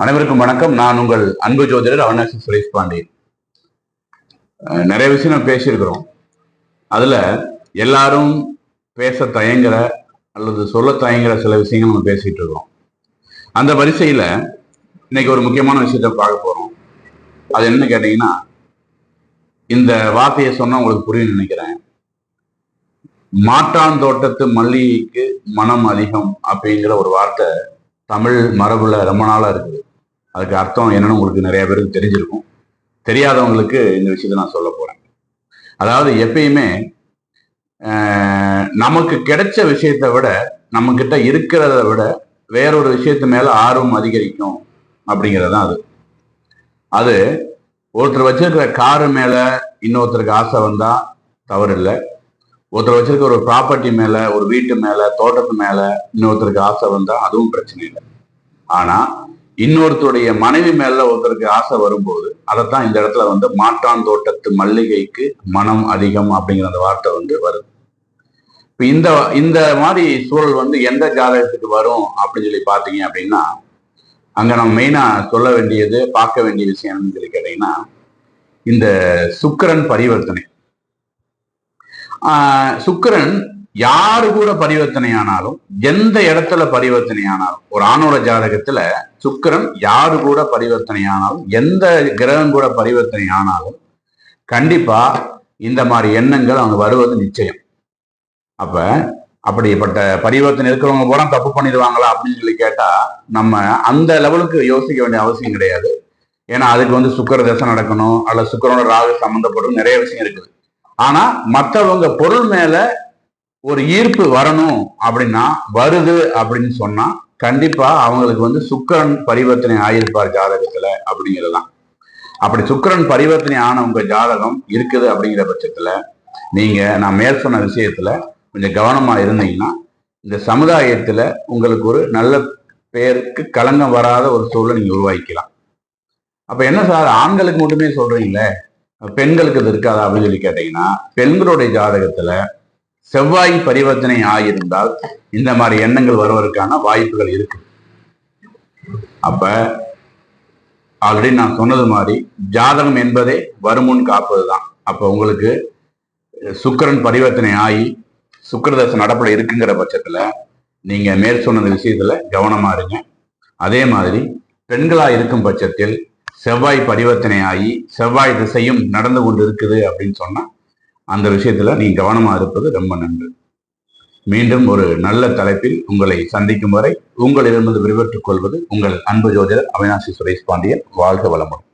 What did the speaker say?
அனைவருக்கும் வணக்கம். நான் உங்கள் அன்பு ஜோதிடர் அவினாசி சுரேஷ் பாண்டியன். அஹ் நிறைய விஷயம் நம்ம பேசியிருக்கிறோம். அதுல எல்லாரும் பேச தயங்குற அல்லது சொல்ல தயங்குற சில விஷயங்கள் நம்ம பேசிட்டு இருக்கோம். அந்த வரிசையில இன்னைக்கு ஒரு முக்கியமான விஷயத்த பார்க்க போறோம். அது என்னன்னு கேட்டீங்கன்னா இந்த வார்த்தையை சொன்னா உங்களுக்கு புரியும் நினைக்கிறேன். மாட்டான் தோட்டத்து மல்லிகைக்கு மனம் அதிகம் அப்படிங்கிற ஒரு வார்த்தை தமிழ் மரபுல ரொம்ப நாளா இருக்குது. அதுக்கு அர்த்தம் என்னன்னு உங்களுக்கு நிறைய பேருக்கு தெரிஞ்சிருக்கும். தெரியாதவங்களுக்கு இந்த விஷயத்தை நான் சொல்ல போறேன். அதாவது எப்பயுமே நமக்கு கிடைச்ச விஷயத்த விட நம்ம கிட்ட இருக்கிறத விட வேறொரு விஷயத்து மேல ஆர்வம் அதிகரிக்கும் அப்படிங்கிறது தான் அது. அது ஒருத்தர் வச்சிருக்கிற காரு மேல இன்னொருத்தருக்கு ஆசை வந்தா தவறு இல்லை. ஒருத்தர் வச்சிருக்க ஒரு ப்ராப்பர்ட்டி மேல ஒரு வீட்டு மேல தோட்டத்து மேல இன்னொருத்தருக்கு ஆசை வந்தா அதுவும் பிரச்சனை இல்லை. ஆனா இன்னொருத்தருடைய மனைவி மேல ஒருத்தருக்கு ஆசை வரும்போது அதைத்தான் இந்த இடத்துல வந்து மாட்டான் தோட்டத்து மல்லிகைக்கு மனம் அதிகம் அப்படிங்கிற அந்த வார்த்தை வந்து வருது. இப்ப இந்த இந்த மாதிரி சூழல் வந்து எந்த ஜாதகத்துக்கு வரும் அப்படின்னு சொல்லி பாத்தீங்க அப்படின்னா அங்க நம்ம மெயினா சொல்ல வேண்டியது பார்க்க வேண்டிய விஷயம் என்னன்னு சொல்லி கேட்டீங்கன்னா இந்த சுக்கரன் பரிவர்த்தனை. ஆஹ் யாரு கூட பரிவர்த்தனை ஆனாலும் எந்த இடத்துல பரிவர்த்தனை ஆனாலும் ஒரு ஆணோட ஜாதகத்துல சுக்கிரன் யாரு கூட பரிவர்த்தனை ஆனாலும் எந்த கிரகம் கூட பரிவர்த்தனை ஆனாலும் கண்டிப்பா இந்த மாதிரி எண்ணங்கள் அவங்க வருவது நிச்சயம். அப்ப அப்படிப்பட்ட பரிவர்த்தனை இருக்கிறவங்க பூரா தப்பு பண்ணிடுவாங்களா அப்படின்னு சொல்லி கேட்டா நம்ம அந்த லெவலுக்கு யோசிக்க வேண்டிய அவசியம் கிடையாது. ஏன்னா அதுக்கு வந்து சுக்கர தசை நடக்கணும் அல்ல சுக்கரோட ராகு சம்மந்தப்படும் நிறைய விஷயம் இருக்குது. ஆனா மற்றவங்க பொருள் மேல ஒரு ஈர்ப்பு வரணும் அப்படின்னா வருது அப்படின்னு சொன்னா கண்டிப்பா அவங்களுக்கு வந்து சுக்கரன் பரிவர்த்தனை ஆயிருப்பார் ஜாதகத்துல அப்படிங்கிறதுதான். அப்படி சுக்கரன் பரிவர்த்தனை ஆன உங்க ஜாதகம் இருக்குது அப்படிங்கிற பட்சத்துல நீங்க நான் மேல் சொன்ன விஷயத்துல கொஞ்சம் கவனமா இருந்தீங்கன்னா இந்த சமுதாயத்துல உங்களுக்கு ஒரு நல்ல பேருக்கு களங்கம் வராத ஒரு சூழலை நீங்க உருவாக்கிக்கலாம். அப்ப என்ன சார் ஆண்களுக்கு மட்டுமே சொல்றீங்களே? பெண்களுக்கு இது இருக்காதா அப்படின்னு சொல்லி கேட்டீங்கன்னா பெண்களுடைய ஜாதகத்துல செவ்வாய் பரிவர்த்தனை ஆகியிருந்தால் இந்த மாதிரி எண்ணங்கள் வருவதற்கான வாய்ப்புகள் இருக்கு. அப்ப ஆல்ரெடி நான் சொன்னது மாதிரி ஜாதகம் என்பதே வருமுன் காப்பதுதான். அப்ப உங்களுக்கு சுக்கரன் பரிவர்த்தனை ஆகி சுக்கரதசை நடப்பட இருக்குங்கிற பட்சத்துல நீங்க மேற் சொன்ன விஷயத்துல கவனமா இருங்க. அதே மாதிரி பெண்களா இருக்கும் பட்சத்தில் செவ்வாய் பரிவர்த்தனை ஆகி செவ்வாய் திசையும் நடந்து கொண்டு இருக்குது அப்படின்னு சொன்னா அந்த விஷயத்துல நீ கவனமா இருப்பது ரொம்ப நன்று. மீண்டும் ஒரு நல்ல தலைப்பில் உங்களை சந்திக்கும் வரை உங்களிடமிருந்து விரிவற்றுக் கொள்வது உங்கள் அன்பு ஜோதிடர் அவினாசி சுரேஷ் பாண்டியன். வாழ்க வளமுடன்.